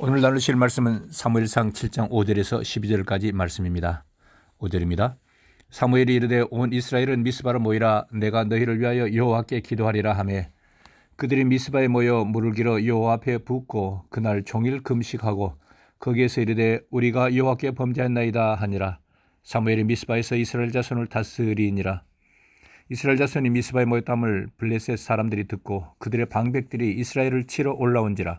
오늘 나누실 말씀은 사무엘상 7장 5절에서 12절까지 말씀입니다. 5절입니다. 사무엘이 이르되 온 이스라엘은 미스바로 모이라 내가 너희를 위하여 여호와께 기도하리라 하매 그들이 미스바에 모여 물을 길어 여호와 앞에 붓고 그날 종일 금식하고 거기에서 이르되 우리가 여호와께 범죄했나이다 하니라 사무엘이 미스바에서 이스라엘 자손을 다스리니라 이스라엘 자손이 미스바에 모였담을 블레셋 사람들이 듣고 그들의 방백들이 이스라엘을 치러 올라온지라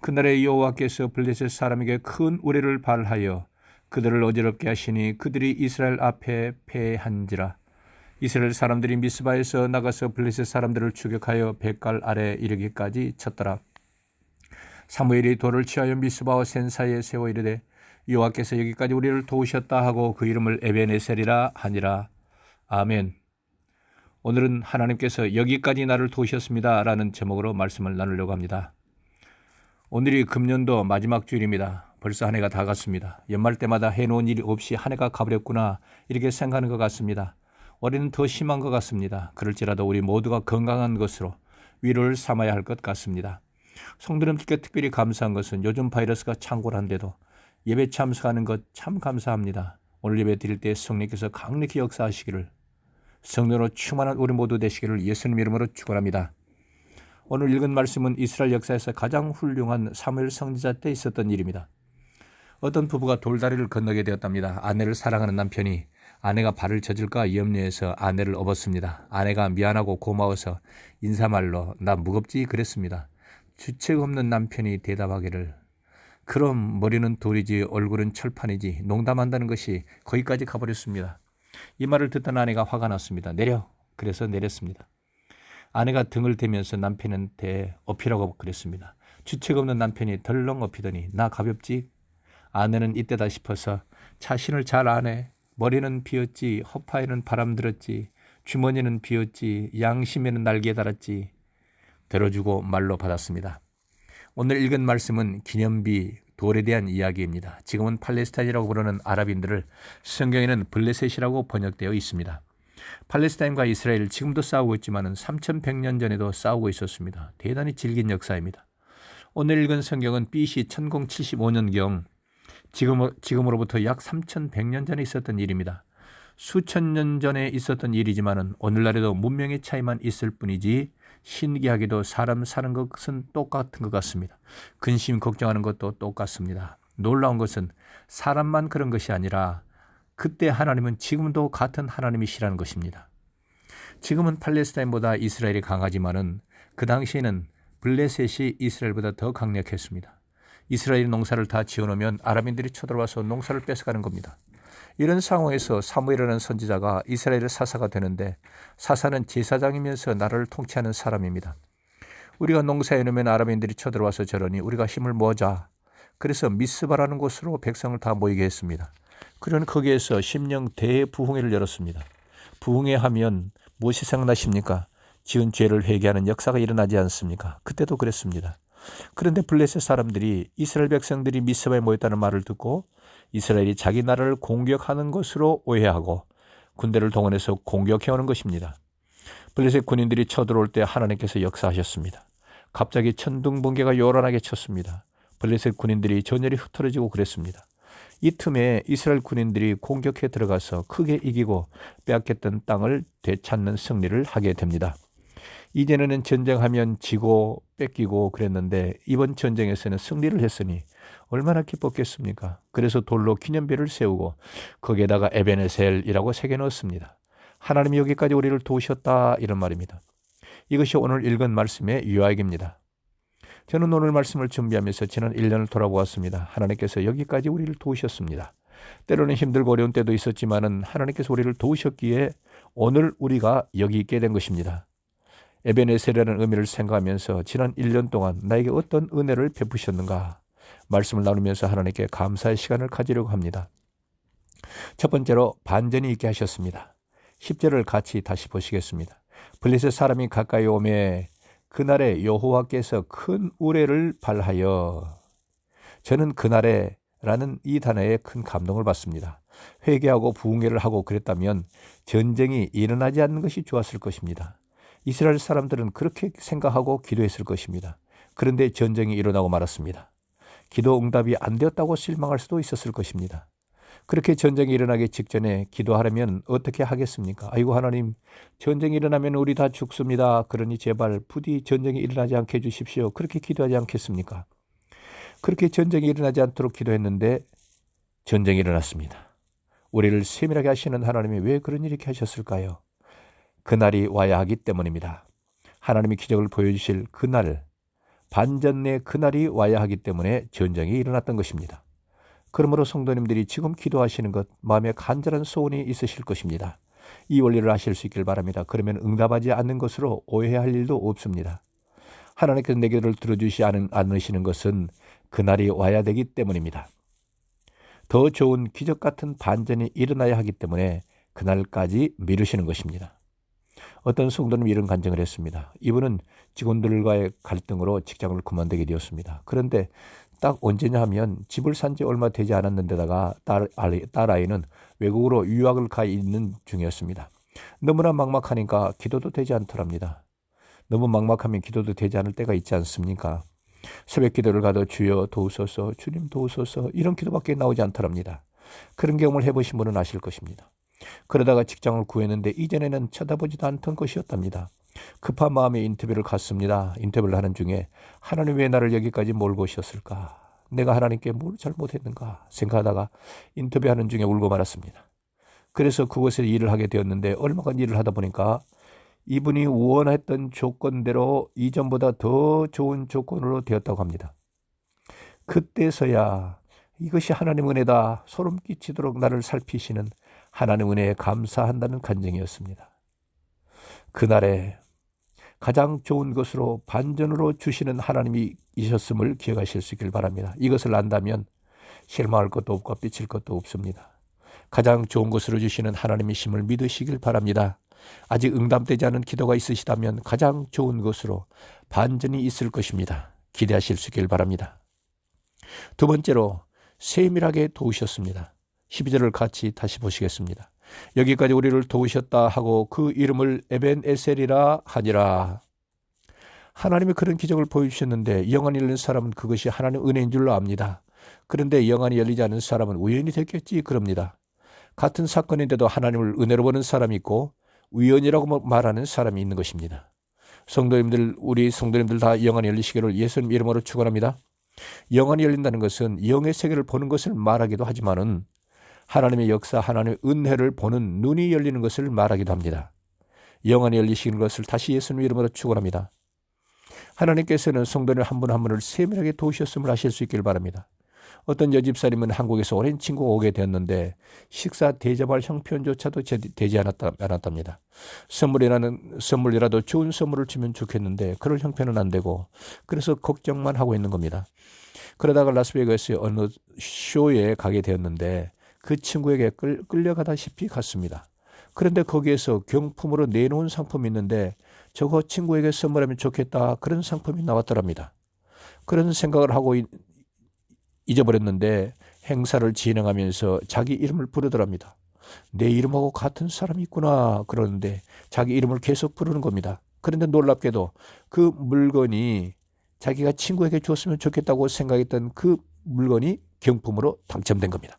그날에 여호와께서 블레셋 사람에게 큰 우레를 발하여 그들을 어지럽게 하시니 그들이 이스라엘 앞에 패한지라. 이스라엘 사람들이 미스바에서 나가서 블레셋 사람들을 추격하여 백갈 아래 이르기까지 쳤더라. 사무엘이 돌을 취하여 미스바와 센 사이에 세워 이르되 여호와께서 여기까지 우리를 도우셨다 하고 그 이름을 에베네셀이라 하니라. 아멘. 오늘은 하나님께서 여기까지 나를 도우셨습니다라는 제목으로 말씀을 나누려고 합니다. 오늘이 금년도 마지막 주일입니다. 벌써 한 해가 다 갔습니다. 연말 때마다 해놓은 일이 없이 한 해가 가버렸구나 이렇게 생각하는 것 같습니다. 올해는 더 심한 것 같습니다. 그럴지라도 우리 모두가 건강한 것으로 위로를 삼아야 할 것 같습니다. 성도님들께 특별히 감사한 것은 요즘 바이러스가 창궐한데도 예배 참석하는 것 참 감사합니다. 오늘 예배 드릴 때 성령께서 강력히 역사하시기를 성령으로 충만한 우리 모두 되시기를 예수님 이름으로 축원합니다. 오늘 읽은 말씀은 이스라엘 역사에서 가장 훌륭한 사무엘 성지자 때 있었던 일입니다. 어떤 부부가 돌다리를 건너게 되었답니다. 아내를 사랑하는 남편이 아내가 발을 젖을까 염려해서 아내를 업었습니다. 아내가 미안하고 고마워서 인사말로 나 무겁지 그랬습니다. 주책 없는 남편이 대답하기를 그럼 머리는 돌이지 얼굴은 철판이지 농담한다는 것이 거기까지 가버렸습니다. 이 말을 듣던 아내가 화가 났습니다. 내려. 그래서 내렸습니다. 아내가 등을 대면서 남편한테 업히라고 그랬습니다. 주책 없는 남편이 덜렁 업히더니 나 가볍지? 아내는 이때다 싶어서 자신을 잘 아네. 머리는 비었지, 허파에는 바람 들었지, 주머니는 비었지, 양심에는 날개 달았지. 들어주고 말로 받았습니다. 오늘 읽은 말씀은 기념비 돌에 대한 이야기입니다. 지금은 팔레스타인이라고 부르는 아랍인들을 성경에는 블레셋이라고 번역되어 있습니다. 팔레스타인과 이스라엘 지금도 싸우고 있지만 3100년 전에도 싸우고 있었습니다. 대단히 질긴 역사입니다. 오늘 읽은 성경은 BC 1075년경 지금, 지금으로부터 약 3100년 전에 있었던 일입니다. 수천 년 전에 있었던 일이지만 오늘날에도 문명의 차이만 있을 뿐이지 신기하게도 사람 사는 것은 똑같은 것 같습니다. 근심 걱정하는 것도 똑같습니다. 놀라운 것은 사람만 그런 것이 아니라 그때 하나님은 지금도 같은 하나님이시라는 것입니다. 지금은 팔레스타인보다 이스라엘이 강하지만은 그 당시에는 블레셋이 이스라엘보다 더 강력했습니다. 이스라엘 농사를 다 지어놓으면 아람인들이 쳐들어와서 농사를 뺏어가는 겁니다. 이런 상황에서 사무엘이라는 선지자가 이스라엘의 사사가 되는데 사사는 제사장이면서 나라를 통치하는 사람입니다. 우리가 농사에 놓으면 아람인들이 쳐들어와서 저러니 우리가 힘을 모아자. 그래서 미스바라는 곳으로 백성을 다 모이게 했습니다. 그는 거기에서 심령 대부흥회를 열었습니다. 부흥회 하면 무엇이 생각나십니까? 지은 죄를 회개하는 역사가 일어나지 않습니까? 그때도 그랬습니다. 그런데 블레셋 사람들이 이스라엘 백성들이 미스바에 모였다는 말을 듣고 이스라엘이 자기 나라를 공격하는 것으로 오해하고 군대를 동원해서 공격해 오는 것입니다. 블레셋 군인들이 쳐들어올 때 하나님께서 역사하셨습니다. 갑자기 천둥 번개가 요란하게 쳤습니다. 블레셋 군인들이 전열이 흩어지고 그랬습니다. 이 틈에 이스라엘 군인들이 공격해 들어가서 크게 이기고 빼앗겼던 땅을 되찾는 승리를 하게 됩니다. 이전에는 전쟁하면 지고 뺏기고 그랬는데 이번 전쟁에서는 승리를 했으니 얼마나 기뻤겠습니까? 그래서 돌로 기념비를 세우고 거기에다가 에베네셀이라고 새겨 넣었습니다. 하나님이 여기까지 우리를 도우셨다 이런 말입니다. 이것이 오늘 읽은 말씀의 유학입니다. 저는 오늘 말씀을 준비하면서 지난 1년을 돌아보았습니다. 하나님께서 여기까지 우리를 도우셨습니다. 때로는 힘들고 어려운 때도 있었지만은 하나님께서 우리를 도우셨기에 오늘 우리가 여기 있게 된 것입니다. 에베네셀이라는 의미를 생각하면서 지난 1년 동안 나에게 어떤 은혜를 베푸셨는가 말씀을 나누면서 하나님께 감사의 시간을 가지려고 합니다. 첫 번째로 반전이 있게 하셨습니다. 10절을 같이 다시 보시겠습니다. 블레셋 사람이 가까이 오매 그날에 여호와께서 큰 우레를 발하여 저는 그날에 라는 이 단어에 큰 감동을 받습니다. 회개하고 부흥회를 하고 그랬다면 전쟁이 일어나지 않는 것이 좋았을 것입니다. 이스라엘 사람들은 그렇게 생각하고 기도했을 것입니다. 그런데 전쟁이 일어나고 말았습니다. 기도 응답이 안 되었다고 실망할 수도 있었을 것입니다. 그렇게 전쟁이 일어나기 직전에 기도하려면 어떻게 하겠습니까? 아이고 하나님 전쟁이 일어나면 우리 다 죽습니다. 그러니 제발 부디 전쟁이 일어나지 않게 해주십시오. 그렇게 기도하지 않겠습니까? 그렇게 전쟁이 일어나지 않도록 기도했는데 전쟁이 일어났습니다. 우리를 세밀하게 하시는 하나님이 왜 그런 일이 하셨을까요? 그날이 와야 하기 때문입니다. 하나님이 기적을 보여주실 그날, 반전의 그날이 와야 하기 때문에 전쟁이 일어났던 것입니다. 그러므로 성도님들이 지금 기도하시는 것 마음에 간절한 소원이 있으실 것입니다. 이 원리를 아실 수 있길 바랍니다. 그러면 응답하지 않는 것으로 오해할 일도 없습니다. 하나님께서 내 기도를 들어주시 않으시는 것은 그날이 와야 되기 때문입니다. 더 좋은 기적 같은 반전이 일어나야 하기 때문에 그날까지 미루시는 것입니다. 어떤 성도는 이런 간증을 했습니다. 이분은 직원들과의 갈등으로 직장을 그만두게 되었습니다. 그런데 딱 언제냐 하면 집을 산 지 얼마 되지 않았는데다가 딸, 딸 아이는 외국으로 유학을 가 있는 중이었습니다. 너무나 막막하니까 기도도 되지 않더랍니다. 너무 막막하면 기도도 되지 않을 때가 있지 않습니까? 새벽 기도를 가도 주여 도우소서, 주님 도우소서 이런 기도밖에 나오지 않더랍니다. 그런 경험을 해보신 분은 아실 것입니다. 그러다가 직장을 구했는데 이전에는 쳐다보지도 않던 것이었답니다. 급한 마음에 인터뷰를 갔습니다. 인터뷰를 하는 중에 하나님 왜 나를 여기까지 몰고 오셨을까? 내가 하나님께 뭘 잘못했는가 생각하다가 인터뷰하는 중에 울고 말았습니다. 그래서 그곳에 일을 하게 되었는데 얼마간 일을 하다 보니까 이분이 원했던 조건대로 이전보다 더 좋은 조건으로 되었다고 합니다. 그때서야 이것이 하나님 은혜다 소름 끼치도록 나를 살피시는 하나님 은혜에 감사한다는 간증이었습니다. 그날에 가장 좋은 것으로 반전으로 주시는 하나님이 이셨음을 기억하실 수 있길 바랍니다. 이것을 안다면 실망할 것도 없고 삐칠 것도 없습니다. 가장 좋은 것으로 주시는 하나님이심을 믿으시길 바랍니다. 아직 응답되지 않은 기도가 있으시다면 가장 좋은 것으로 반전이 있을 것입니다. 기대하실 수 있길 바랍니다. 두 번째로 세밀하게 도우셨습니다. 12절을 같이 다시 보시겠습니다. 여기까지 우리를 도우셨다 하고 그 이름을 에벤 에셀이라 하니라. 하나님이 그런 기적을 보여주셨는데 영안이 열린 사람은 그것이 하나님 은혜인 줄로 압니다. 그런데 영안이 열리지 않은 사람은 우연히 됐겠지 그럽니다. 같은 사건인데도 하나님을 은혜로 보는 사람이 있고 우연이라고 말하는 사람이 있는 것입니다. 성도님들 우리 성도님들 다 영안이 열리시기를 예수님 이름으로 축원합니다. 영안이 열린다는 것은 영의 세계를 보는 것을 말하기도 하지만은 하나님의 역사, 하나님의 은혜를 보는 눈이 열리는 것을 말하기도 합니다. 영안이 열리시는 것을 다시 예수님 이름으로 축원합니다. 하나님께서는 성도님 한분 한 분을 세밀하게 도우셨음을 아실 수 있기를 바랍니다. 어떤 여집사님은 한국에서 오랜 친구가 오게 되었는데 식사 대접할 형편조차도 되지 않았다, 않았답니다. 선물이라는 선물이라도 좋은 선물을 주면 좋겠는데 그럴 형편은 안 되고 그래서 걱정만 하고 있는 겁니다. 그러다가 라스베이거스의 어느 쇼에 가게 되었는데 그 친구에게 끌, 끌려가다시피 갔습니다. 그런데 거기에서 경품으로 내놓은 상품이 있는데 저거 친구에게 선물하면 좋겠다 그런 상품이 나왔더랍니다. 그런 생각을 하고 잊어버렸는데 행사를 진행하면서 자기 이름을 부르더랍니다. 내 이름하고 같은 사람이 있구나 그러는데 자기 이름을 계속 부르는 겁니다. 그런데 놀랍게도 그 물건이 자기가 친구에게 줬으면 좋겠다고 생각했던 그 물건이 경품으로 당첨된 겁니다.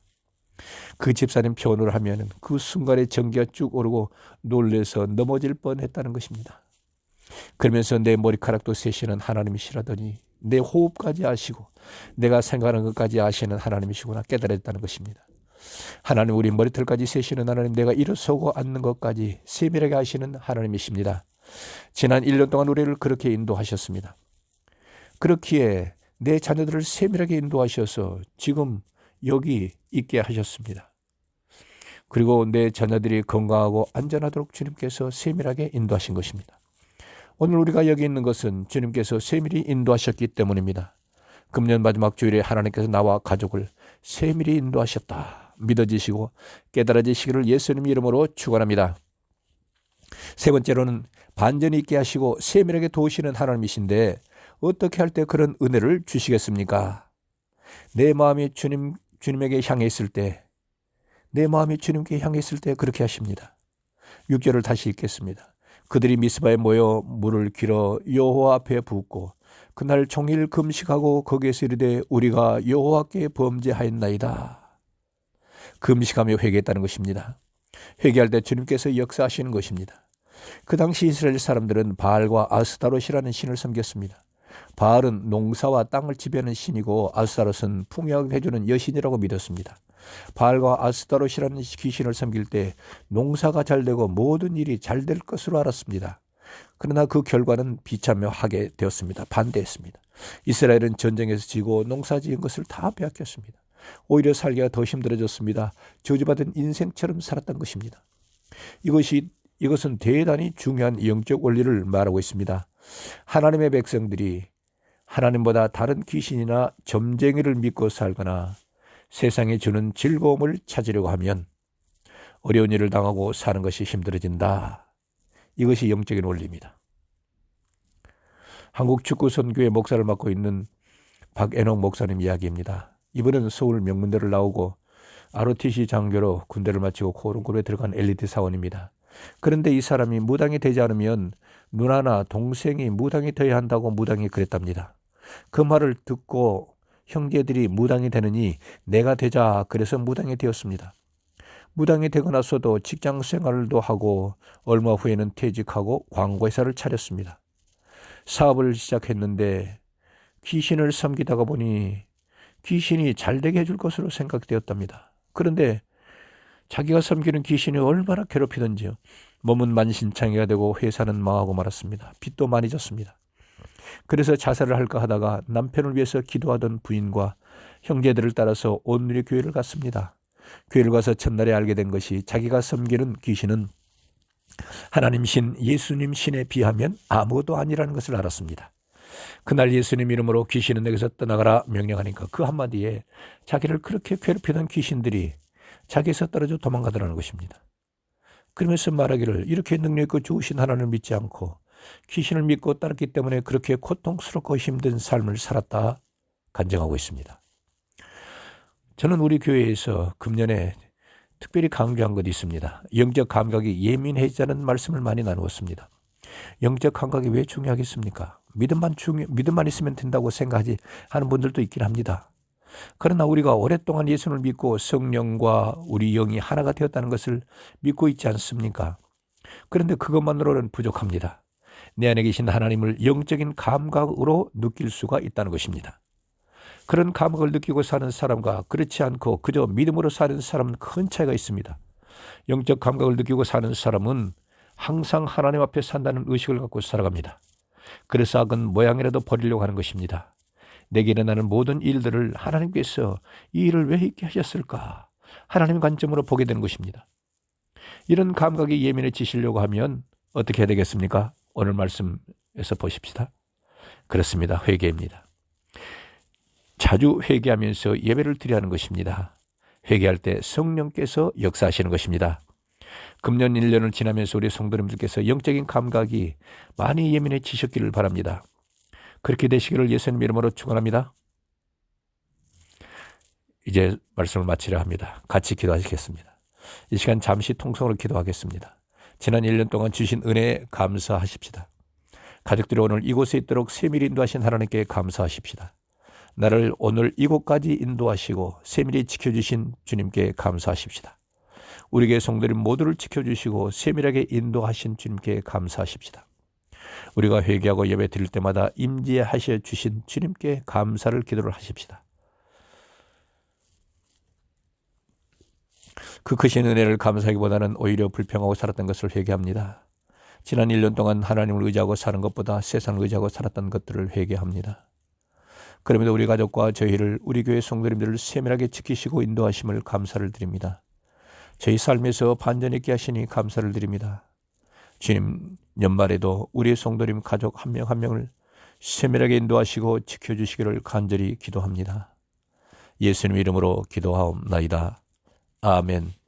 그 집사님 표현을 하면 그 순간에 전기가 쭉 오르고 놀래서 넘어질 뻔했다는 것입니다. 그러면서 내 머리카락도 세시는 하나님이시라더니 내 호흡까지 아시고 내가 생각하는 것까지 아시는 하나님이시구나 깨달았다는 것입니다. 하나님 우리 머리털까지 세시는 하나님 내가 일어서고 앉는 것까지 세밀하게 아시는 하나님이십니다. 지난 1년 동안 우리를 그렇게 인도하셨습니다. 그렇기에 내 자녀들을 세밀하게 인도하셔서 지금 여기 있게 하셨습니다. 그리고 내 자녀들이 건강하고 안전하도록 주님께서 세밀하게 인도하신 것입니다. 오늘 우리가 여기 있는 것은 주님께서 세밀히 인도하셨기 때문입니다. 금년 마지막 주일에 하나님께서 나와 가족을 세밀히 인도하셨다. 믿어지시고 깨달아지시기를 예수님 이름으로 축원합니다. 세 번째로는 반전이 있게 하시고 세밀하게 도우시는 하나님이신데 어떻게 할 때 그런 은혜를 주시겠습니까? 내 마음이 주님 주님에게 향해 있을 때, 내 마음이 주님께 향해 있을 때 그렇게 하십니다. 6절을 다시 읽겠습니다. 그들이 미스바에 모여 물을 길어 여호와 앞에 붓고 그날 종일 금식하고 거기에서 이르되 우리가 여호와께 범죄하였나이다. 금식하며 회개했다는 것입니다. 회개할 때 주님께서 역사하시는 것입니다. 그 당시 이스라엘 사람들은 바알과 아스타롯이라는 신을 섬겼습니다. 바알은 농사와 땅을 지배하는 신이고 아스타롯은 풍요하게 해주는 여신이라고 믿었습니다. 바알과 아스타롯이라는 귀신을 섬길 때 농사가 잘 되고 모든 일이 잘 될 것으로 알았습니다. 그러나 그 결과는 비참하게 되었습니다. 반대했습니다. 이스라엘은 전쟁에서 지고 농사 지은 것을 다 빼앗겼습니다. 오히려 살기가 더 힘들어졌습니다. 저주받은 인생처럼 살았던 것입니다. 이것이 이것은 대단히 중요한 영적 원리를 말하고 있습니다. 하나님의 백성들이 하나님보다 다른 귀신이나 점쟁이를 믿고 살거나 세상에 주는 즐거움을 찾으려고 하면 어려운 일을 당하고 사는 것이 힘들어진다. 이것이 영적인 원리입니다. 한국 축구 선교회 목사를 맡고 있는 박애녹 목사님 이야기입니다. 이분은 서울 명문대를 나오고 ROTC 장교로 군대를 마치고 코롱골에 들어간 엘리트 사원입니다. 그런데 이 사람이 무당이 되지 않으면 누나나 동생이 무당이 되어야 한다고 무당이 그랬답니다. 그 말을 듣고 형제들이 무당이 되느니 내가 되자 그래서 무당이 되었습니다. 무당이 되고 나서도 직장 생활도 하고 얼마 후에는 퇴직하고 광고회사를 차렸습니다. 사업을 시작했는데 귀신을 섬기다가 보니 귀신이 잘 되게 해줄 것으로 생각되었답니다. 그런데 자기가 섬기는 귀신이 얼마나 괴롭히던지요. 몸은 만신창이가 되고 회사는 망하고 말았습니다. 빚도 많이 졌습니다. 그래서 자살을 할까 하다가 남편을 위해서 기도하던 부인과 형제들을 따라서 온누리 교회를 갔습니다. 교회를 가서 첫날에 알게 된 것이 자기가 섬기는 귀신은 하나님 신, 예수님 신에 비하면 아무것도 아니라는 것을 알았습니다. 그날 예수님 이름으로 귀신은 내게서 떠나가라 명령하니까 그 한마디에 자기를 그렇게 괴롭히던 귀신들이 자기에서 떨어져 도망가더라는 것입니다. 그러면서 말하기를 이렇게 능력 있고 좋으신 하나님을 믿지 않고 귀신을 믿고 따랐기 때문에 그렇게 고통스럽고 힘든 삶을 살았다 간증하고 있습니다. 저는 우리 교회에서 금년에 특별히 강조한 것이 있습니다. 영적 감각이 예민해지자는 말씀을 많이 나누었습니다. 영적 감각이 왜 중요하겠습니까? 믿음만 중요, 믿음만 있으면 된다고 생각하지 하는 분들도 있긴 합니다. 그러나 우리가 오랫동안 예수를 믿고 성령과 우리 영이 하나가 되었다는 것을 믿고 있지 않습니까? 그런데 그것만으로는 부족합니다. 내 안에 계신 하나님을 영적인 감각으로 느낄 수가 있다는 것입니다. 그런 감각을 느끼고 사는 사람과 그렇지 않고 그저 믿음으로 사는 사람은 큰 차이가 있습니다. 영적 감각을 느끼고 사는 사람은 항상 하나님 앞에 산다는 의식을 갖고 살아갑니다. 그래서 악은 모양이라도 버리려고 하는 것입니다. 내게 일어나는 모든 일들을 하나님께서 이 일을 왜 있게 하셨을까? 하나님 관점으로 보게 되는 것입니다. 이런 감각이 예민해지시려고 하면 어떻게 해야 되겠습니까? 오늘 말씀에서 보십시다. 그렇습니다. 회개입니다. 자주 회개하면서 예배를 드려야 하는 것입니다. 회개할 때 성령께서 역사하시는 것입니다. 금년 1년을 지나면서 우리 성도님들께서 영적인 감각이 많이 예민해지셨기를 바랍니다. 그렇게 되시기를 예수님 이름으로 축원합니다. 이제 말씀을 마치려 합니다. 같이 기도하시겠습니다. 이 시간 잠시 통성으로 기도하겠습니다. 지난 1년 동안 주신 은혜에 감사하십시다. 가족들이 오늘 이곳에 있도록 세밀히 인도하신 하나님께 감사하십시다. 나를 오늘 이곳까지 인도하시고 세밀히 지켜주신 주님께 감사하십시다. 우리에게 성도님 모두를 지켜주시고 세밀하게 인도하신 주님께 감사하십시다. 우리가 회개하고 예배 드릴 때마다 임재하셔 주신 주님께 감사를 기도를 하십시다. 그 크신 은혜를 감사하기보다는 오히려 불평하고 살았던 것을 회개합니다. 지난 1년 동안 하나님을 의지하고 사는 것보다 세상을 의지하고 살았던 것들을 회개합니다. 그럼에도 우리 가족과 저희를 우리 교회 성도님들을 세밀하게 지키시고 인도하심을 감사를 드립니다. 저희 삶에서 반전 있게 하시니 감사를 드립니다. 주님, 연말에도 우리의 성도님 가족 한명한 명을 세밀하게 인도하시고 지켜주시기를 간절히 기도합니다. 예수님 이름으로 기도하옵나이다. 아멘.